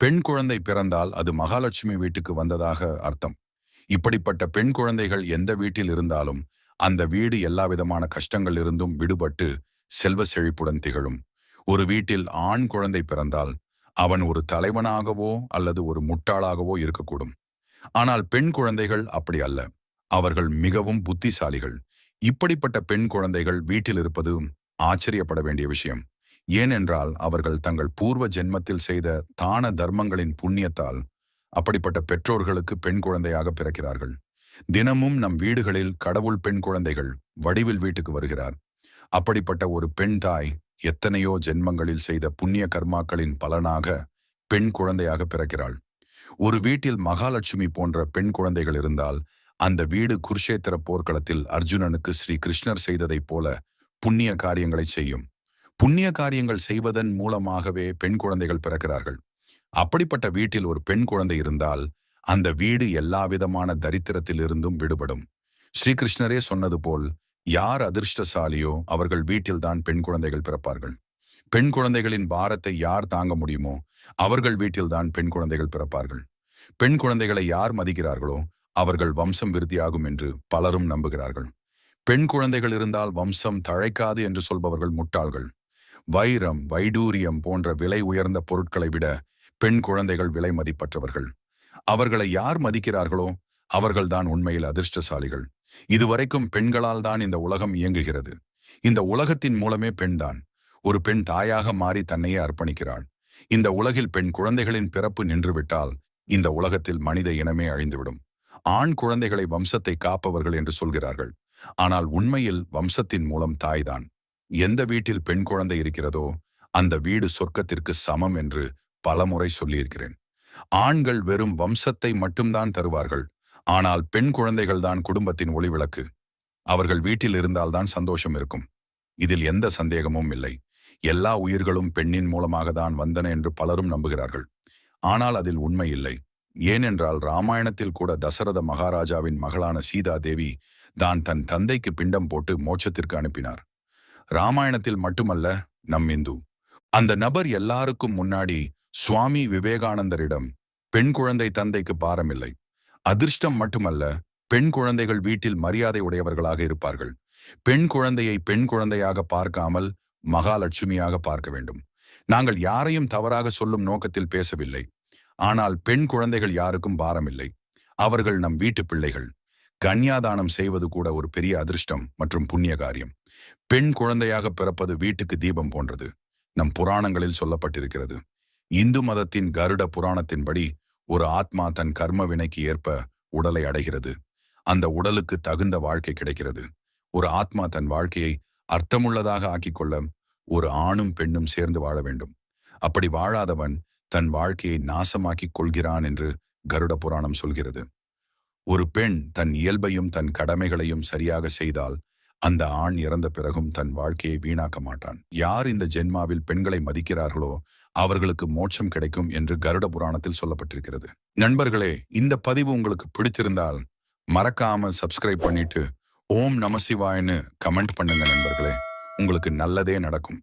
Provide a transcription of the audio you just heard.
பெண் குழந்தை பிறந்தால் அது மகாலட்சுமி வீட்டுக்கு வந்ததாக அர்த்தம். இப்படிப்பட்ட பெண் குழந்தைகள் எந்த வீட்டில் இருந்தாலும் அந்த வீடு எல்லா விதமான கஷ்டங்கள் இருந்தும் விடுபட்டு செல்வ செழிப்புடன் திகழும். ஒரு வீட்டில் ஆண் குழந்தை பிறந்தால் அவன் ஒரு தலைவனாகவோ அல்லது ஒரு முட்டாளாகவோ இருக்கக்கூடும். ஆனால் பெண் குழந்தைகள் அப்படி அல்ல. அவர்கள் மிகவும் புத்திசாலிகள். இப்படிப்பட்ட பெண் குழந்தைகள் வீட்டில் இருப்பது ஆச்சரியப்பட வேண்டிய விஷயம். ஏனென்றால் அவர்கள் தங்கள் பூர்வ ஜென்மத்தில் செய்த தான தர்மங்களின் புண்ணியத்தால் அப்படிப்பட்ட பெற்றோர்களுக்கு பெண் குழந்தையாக பிறக்கிறார்கள். தினமும் நம் வீடுகளில் கடவுள் பெண் குழந்தைகள் வடிவில் வீட்டுக்கு வருகிறார். அப்படிப்பட்ட ஒரு பெண் தாய் எத்தனையோ ஜென்மங்களில் செய்த புண்ணிய கர்மாக்களின் பலனாக பெண் குழந்தையாக பிறக்கிறாள். ஒரு வீட்டில் மகாலட்சுமி போன்ற பெண் குழந்தைகள் இருந்தால் அந்த வீடு குருஷேத்திர போர்க்களத்தில் அர்ஜுனனுக்கு ஸ்ரீ கிருஷ்ணர் செய்ததைப் போல புண்ணிய காரியங்களை செய்யும். புண்ணிய காரியங்கள் செய்வதன் மூலமாகவே பெண் குழந்தைகள் பிறக்கிறார்கள். அப்படிப்பட்ட வீட்டில் ஒரு பெண் குழந்தை இருந்தால் அந்த வீடு எல்லா விதமான தரித்திரத்திலிருந்தும் விடுபடும். ஸ்ரீகிருஷ்ணரே சொன்னது போல் யார் அதிர்ஷ்டசாலியோ அவர்கள் வீட்டில்தான் பெண் குழந்தைகள் பிறப்பார்கள். பெண் குழந்தைகளின் பாரத்தை யார் தாங்க முடியுமோ அவர்கள் வீட்டில்தான் பெண் குழந்தைகள் பிறப்பார்கள். பெண் குழந்தைகளை யார் மதிக்கிறார்களோ அவர்கள் வம்சம் விருத்தியாகும் என்று பலரும் நம்புகிறார்கள். பெண் குழந்தைகள் இருந்தால் வம்சம் தழைக்காது என்று சொல்பவர்கள் முட்டாள்கள். வைரம் வைடூரியம் போன்ற விலை உயர்ந்த பொருட்களை விட பெண் குழந்தைகள் விலை மதிப்பற்றவர்கள். அவர்களை யார் மதிக்கிறார்களோ அவர்கள்தான் உண்மையில் அதிர்ஷ்டசாலிகள். இதுவரைக்கும் பெண்களால் தான் இந்த உலகம் இயங்குகிறது. இந்த உலகத்தின் மூலமே பெண்தான் ஒரு பெண் தாயாக மாறி தன்னையே அர்ப்பணிக்கிறாள். இந்த உலகில் பெண் குழந்தைகளின் பிறப்பு நின்றுவிட்டால் இந்த உலகத்தில் மனித இனமே அழிந்துவிடும். ஆண் குழந்தைகளை வம்சத்தை காப்பவர்கள் என்று சொல்கிறார்கள். ஆனால் உண்மையில் வம்சத்தின் மூலம் தாய்தான் எந்த வீட்டில் பெண் குழந்தை இருக்கிறதோ அந்த வீடு சொர்க்கத்திற்கு சமம் என்று பலமுறை சொல்லியிருக்கிறேன். ஆண்கள் வெறும் வம்சத்தை மட்டும்தான் தருவார்கள். ஆனால் பெண் குழந்தைகள்தான் குடும்பத்தின் ஒளிவிளக்கு. அவர்கள் வீட்டில் இருந்தால்தான் சந்தோஷம் இருக்கும். இதில் எந்த சந்தேகமும் இல்லை. எல்லா உயிர்களும் பெண்ணின் மூலமாக தான் வந்தன என்று பலரும் நம்புகிறார்கள். ஆனால் அதில் உண்மை இல்லை. ஏனென்றால் ராமாயணத்தில் கூட தசரத மகாராஜாவின் மகளான சீதா தேவி தான் தன் தந்தைக்கு பிண்டம் போட்டு மோட்சத்திற்கு அனுப்பினார். ராமாயணத்தில் மட்டுமல்ல நம் இந்து. அந்த நபர் எல்லாருக்கும் முன்னாடி சுவாமி விவேகானந்தரிடம் பெண் குழந்தை தந்தைக்கு பாரமில்லை. அதிர்ஷ்டம் மட்டுமல்ல பெண் குழந்தைகள் வீட்டில் மரியாதை உடையவர்களாக இருப்பார்கள். பெண் குழந்தையை பெண் குழந்தையாக பார்க்காமல் மகாலட்சுமியாக பார்க்க வேண்டும். நாங்கள் யாரையும் தவறாக சொல்லும் நோக்கத்தில் பேசவில்லை. ஆனால் பெண் குழந்தைகள் யாருக்கும் பாரமில்லை. அவர்கள் நம் வீட்டு பிள்ளைகள். கன்யாதானம் செய்வது கூட ஒரு பெரிய அதிர்ஷ்டம் மற்றும் புண்ணிய காரியம். பெண் குழந்தையாக பிறப்பது வீட்டுக்கு தீபம் போன்றது. நம் புராணங்களில் சொல்லப்பட்டிருக்கிறது. இந்து மதத்தின் கருட புராணத்தின்படி ஒரு ஆத்மா தன் கர்ம வினைக்கு ஏற்ப உடலை அடைகிறது. அந்த உடலுக்கு தகுந்த வாழ்க்கை கிடைக்கிறது. ஒரு ஆத்மா தன் வாழ்க்கையை அர்த்தமுள்ளதாக ஆக்கிக்கொள்ள ஒரு ஆணும் பெண்ணும் சேர்ந்து வாழ வேண்டும். அப்படி வாழாதவன் தன் வாழ்க்கையை நாசமாக்கிக் கொள்கிறான் என்று கருட புராணம் சொல்கிறது. ஒரு பெண் தன் இயல்பையும் தன் கடமைகளையும் சரியாக செய்தால் அந்த ஆண் இறந்த பிறகும் தன் வாழ்க்கையை வீணாக்க மாட்டான். யார் இந்த ஜென்மாவில் பெண்களை மதிக்கிறார்களோ அவர்களுக்கு மோட்சம் கிடைக்கும் என்று கருட புராணத்தில் சொல்லப்பட்டிருக்கிறது. நண்பர்களே இந்த பதிவு உங்களுக்கு பிடித்திருந்தால் மறக்காம சப்ஸ்கிரைப் பண்ணிட்டு ஓம் நமசிவாயன்னு கமெண்ட் பண்ணுங்க நண்பர்களே. உங்களுக்கு நல்லதே நடக்கும்.